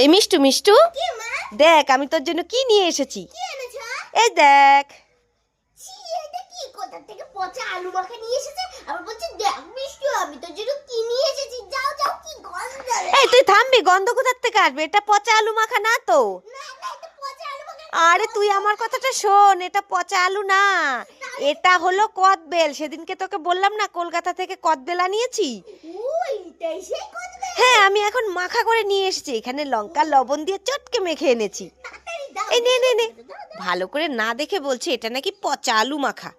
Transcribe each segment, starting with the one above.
এই মিষ্টু মিষ্টু। দেখ আমি তোর জন্য কি নিয়ে এসেছি। এই দেখ। এই তুই থামবি গন্ধ কোথার থেকে আসবে? এটা পচা আলু মাখা না তো না না এটা পচা আলু মাখা আরে তুই আমার কথাটা শোন এটা পচা আলু না। এটা হলো কদবেল। সেদিনকে তোকে বললাম না কলকাতা থেকে কদবেল আনিয়েছি? হ্যাঁ আমি এখন মাখা করে নিয়ে এসেছি। এখানে লঙ্কা লবণ দিয়ে চটকে মেখে এনেছি। এই নে নে নে। ভালো করে না দেখে বলছে এটা নাকি পচা আলু মাখা।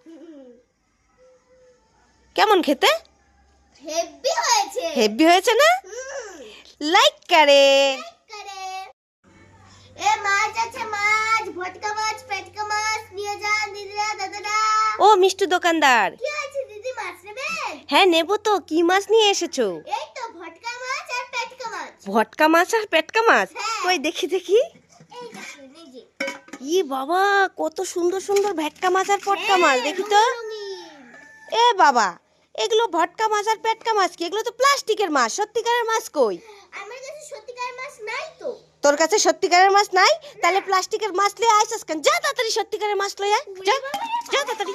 কেমন খেতে? হেভি হয়েছে। হেভি হয়েছে না? লাইক করে করে এ মাছ আছে মাছ ভটকা মাছ পেটকা মাছ নিয়ে যান দিদিরা দাদারা ও মিষ্টি দোকানদার। কি আছে দিদি? মাছ নেবেন? হ্যাঁ নেব তো। কি মাছ নিয়ে এসেছ? এই তো ভটকা মাছ আর পেটকা মাছ। ভটকা মাছ আর পেটকা মাছ? হ্যাঁ। কই দেখি দেখি। এই ই বাবা কত সুন্দর সুন্দর ভেটকা মাছ আর পটকা মাছ হ্যাঁ, দেখি তো। এ বাবা এগুলো ভটকা মাছ আর পেটকা মাছ কি? এগুলো তো প্লাস্টিকের মাছ সত্যিকারের মাছ কই? আমার কাছে সত্যিকার মাছ নাই তো। তোর কাছে সত্যিকারের মাছ নাই? তাহলে প্লাস্টিকের মাছ লিয়ে আইসস কেন? যা তাড়াতাড়ি সত্যিকারের মাছ লই আয়। যা যা তাড়াতাড়ি।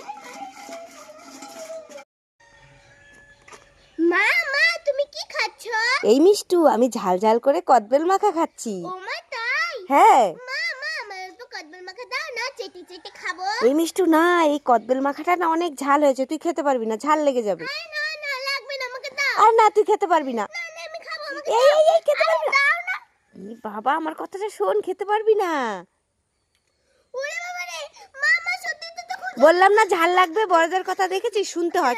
মা মা তুমি কি খাচ্ছ? এই মিষ্টু আমি ঝাল ঝাল করে কদবেল মাখা খাচ্ছি। ও মা তাই? হ্যাঁ। মা মা আমার তো কদবেল মাখা দাও না চেটে চেটে খাব। এই মিষ্টু না এই কদবেল মাখাটা না অনেক ঝাল হয়েছে তুই খেতে পারবি না ঝাল লেগে যাবে। না না না লাগবে না আমাকে দাও। আর না তুই খেতে পারবি না। না না আমি খাব আমাকে এই এই এই খেতে পারবি না। দাও বাবা আমার কথাটা শোন খেতে পারবি না। বললাম না ঝাল লাগবে বড়দের কথা দেখেছি শুনতে হয়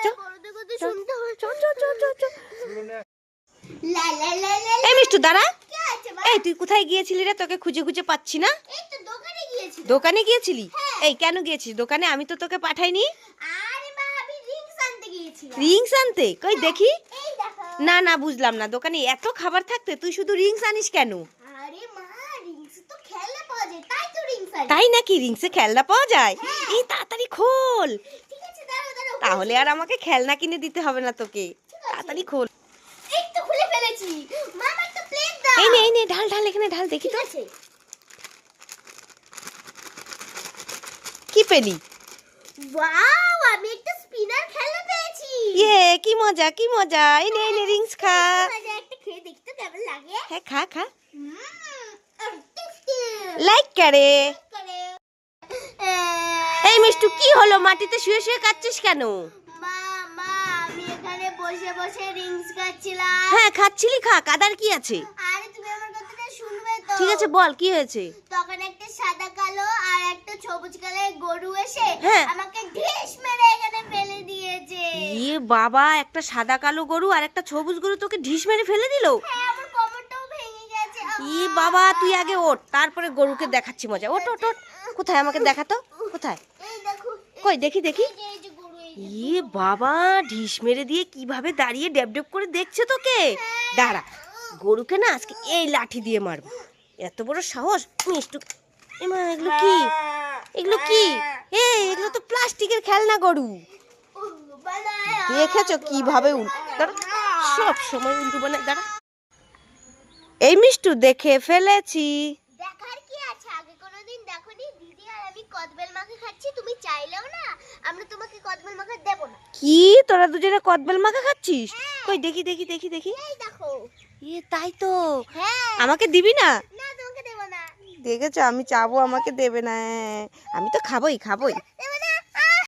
শুনতে হয়। চ চ চ চ চ লা লা লা লা লা। এই মিষ্টু দাঁড়া। এই তুই কোথায় গিয়েছিলি রে? তোকে খুঁজে খুঁজে পাচ্ছি না। দোকানে গিয়েছিলি? এই কেন গিয়েছিস? দোকানে আমি তো তোকে পাঠাইনি। রিংস আনতে কই এই দেখো। না না বুঝলাম না। দোকানে এত খাবার থাকতে তুই শুধু রিংস আনিস কেন? আরে মা রিংস তো খেলনা পাওয়া যায় তাই তো রিংস আনি। তাই নাকি? রিংসে খেলনা পাওয়া যায়? এই তাড়াতাড়ি খোল। ঠিক আছে দাঁড়াও দাঁড়াও তাহলে আর আমাকে খেলনা কিনে দিতে হবে না তোকে। তাড়াতাড়ি খোল। এই তো খুলে ফেলেছি। মা আমার একটা প্লেট দাও। এই নে এই নে ঢাল ঢাল এখানে ঢাল দেখি তো। কি পেলি? ওয়াও আমি একটা স্পিনার খেলনা পেয়েছি ইয়ে কি মজা কি মজা। এই নে নে রিংস খা। লাগে হ্যাঁ খা খা। লাইক করে। এই মিষ্টু কি হলো? মাটিতে শুয়ে শুয়ে কাচ্ছিস কেন? মা মা আমি বসে বসে রিংস খাচ্ছিলাম। হ্যাঁ খাচ্ছিলি খা। কাদার কি আছে? আরে তুমি আমার কথাটা শুনবে তো। ঠিক আছে বল কি হয়েছে? তখন একটা সাদা কালো আর একটা সবুজ কালারের গরু এসে হ্যাঁ। আমাকে ঢেস মেরে এখানে ফেলে দিয়েছে ইয়ে বাবা একটা সাদা কালো গরু আর একটা সবুজ গরু তোকে ঢিস মেরে ফেলে দিল? হ্যাঁ ই বাবা তুই আগে ওঠ তারপরে গরুকে দেখাচ্ছি মজা। ওট ওঠ ওঠ। কোথায় আমাকে দেখাতো? কোথায়? কই দেখি দেখি। ইয়ে বাবা ঢিস মেরে দিয়ে কীভাবে দাঁড়িয়ে ডেব ডেব করে দেখছে তোকে? দাঁড়া গরুকে না আজকে এই লাঠি দিয়ে মারবো। এত বড় সাহস মিষ্টু এমা এগুলো কি? এগুলো কি? এ এগুলো তো প্লাস্টিকের খেলনা গরু। দেখেছ কীভাবে দাঁড়া সব সময় উল্টো বানায় দাঁড়া। এই মিষ্টু দেখে ফেলেছি। দেখার কি আছে? আগে কোনোদিন দেখোনি? দিদি আর আমি কদবেল মাখা খাচ্ছি তুমি চাইলেও না আমরা তোমাকে কদবেল মাখা দেব না। কি? তোরা দুজনে কদবেল মাখা খাচ্ছিস? কই দেখি দেখি দেখি দেখি। এই দেখো। ইয়ে তাই তো। হ্যাঁ। আমাকে দিবি না? না তোমাকে দেব না। দেখেছ আমি চাবো আমাকে দেবে না। আমি তো খাবোই খাবোই।